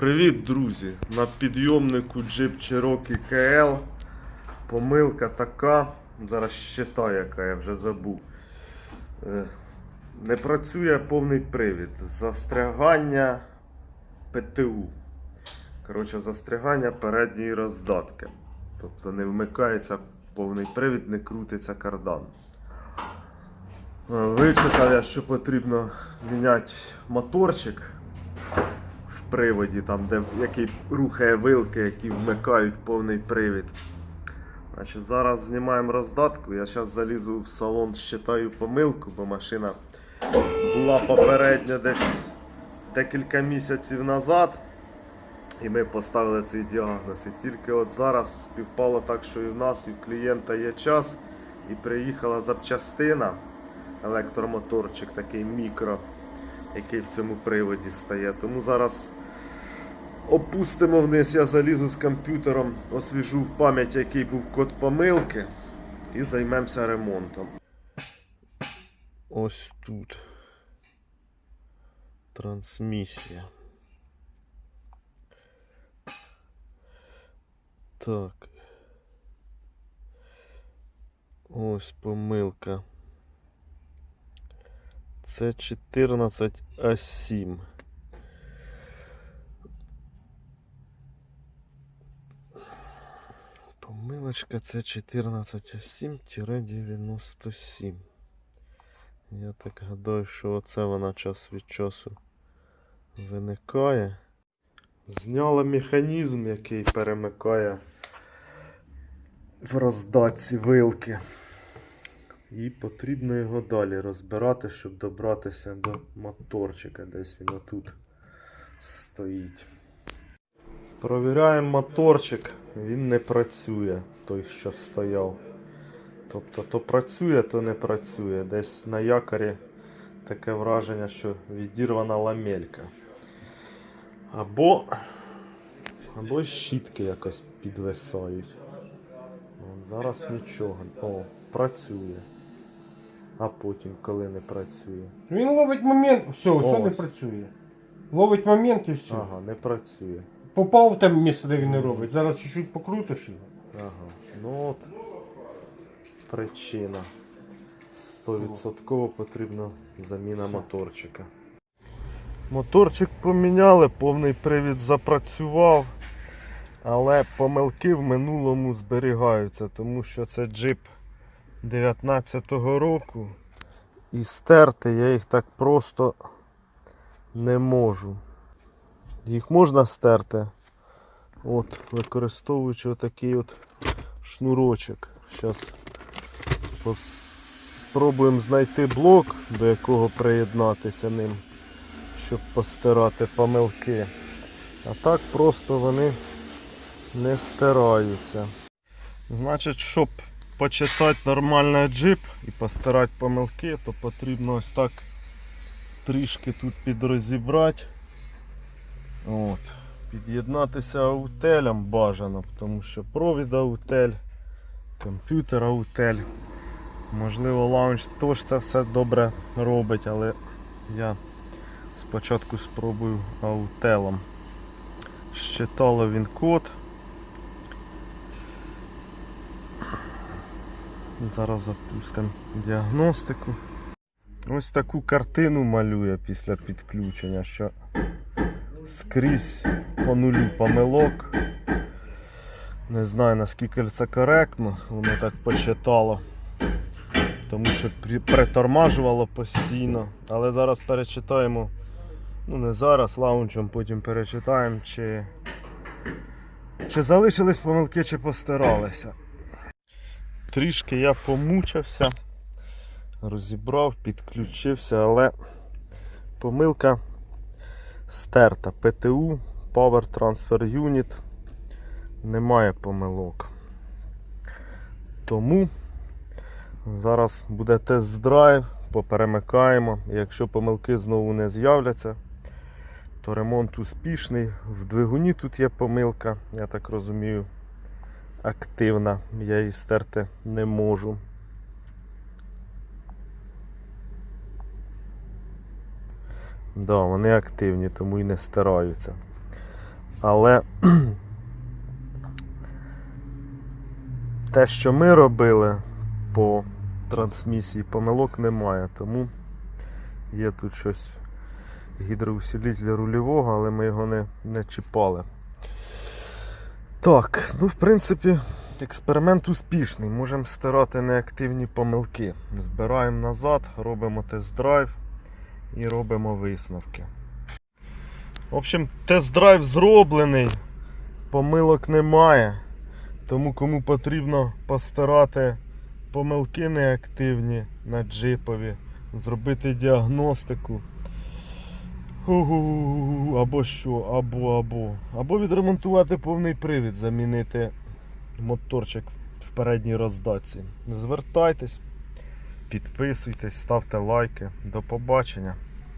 Привіт, друзі! На підйомнику Jeep Cherokee KL. Помилка така. Зараз щита, яка я вже забув. Е, Не працює повний привід. Застрягання ПТУ. Коротше, застрягання передньої роздатки. Тобто не вмикається повний привід, не крутиться кардан. Е, Вичитав я, що потрібно міняти моторчик приводі, там, де, який рухає вилки, які вмикають повний привід. Значить, зараз знімаємо роздатку. Я зараз залізу в салон, щитаю помилку, бо машина була попередньо десь декілька місяців назад. І ми поставили цей діагноз. І тільки от зараз співпало так, що і в нас, і в клієнта є час. І приїхала запчастина, електромоторчик такий мікро, який в цьому приводі стає. Тому зараз опустимо вниз, я залізу з комп'ютером, освіжу в пам'ять, який був код помилки, і займемося ремонтом. Ось тут. Трансмісія. Так. Ось помилка. Це 14 А7. Помилочка це 14 А7-97. Я так гадаю, що оце вона час від часу виникає. Зняла механізм, який перемикає в роздатці вилки. І потрібно його далі розбирати, щоб добратися до моторчика. Десь він отут стоїть. Провіряємо моторчик, він не працює, той, що стояв. Тобто то працює, то не працює. Десь на якорі таке враження, що відірвана ламелька. Або, або щітки якось підвисають. От зараз нічого. О, працює. А потім, коли не працює. Він ловить момент, все, все не Ось. працює. Ловить момент і все. Ага, не працює. Попав в те місце, де він не робить. Зараз чуть-чуть покрутиш його. Ага. Ну от причина. 100% потрібна заміна моторчика. Моторчик поміняли, повний привід запрацював, але помилки в минулому зберігаються, тому що це джип 19-го року. І стерти я їх так просто не можу. Їх можна стерти. От, використовуючи отакий от шнурочок. Зараз спробуємо знайти блок, до якого приєднатися ним, щоб постирати помилки. А так просто вони не стираються. Значить, щоб почитати нормальний джип і постирати помилки, то потрібно ось так трішки тут підрозібрати. От. Під'єднатися аутелем бажано, тому що провід аутель, комп'ютер аутель. Можливо, лаунч теж це все добре робить, але я спочатку спробую аутелом. Щитало він код. Зараз запустимо діагностику. Ось таку картину малює після підключення, що скрізь по нулю помилок. Не знаю наскільки це коректно, воно так почитало. Тому що при- притормажувало постійно. Але зараз перечитаємо. Ну не зараз, лаунчем потім перечитаємо, чи, чи залишились помилки, чи постаралися. Трішки я помучився, розібрав, підключився, але помилка стерта. ПТУ, Power Transfer Unit. Немає помилок. Тому зараз буде тест-драйв, поперемикаємо. Якщо помилки знову не з'являться, то ремонт успішний. В двигуні тут є помилка, я так розумію, активна. Я її стерти не можу. Да, вони активні, тому і не стираються. Але те, що ми робили по трансмісії, помилок немає, тому є тут щось гідроусилитель рульового, але ми його не, не чіпали. Так, ну в принципі, експеримент успішний. Можемо стирати неактивні помилки. Збираємо назад, робимо тест-драйв і робимо висновки. В общем, тест-драйв зроблений, помилок немає. Тому кому потрібно постирати помилки неактивні на джипові, зробити діагностику. Або що, або, або. Або відремонтувати повний привід, замінити моторчик в передній роздатці. Звертайтесь, підписуйтесь, ставте лайки. До побачення.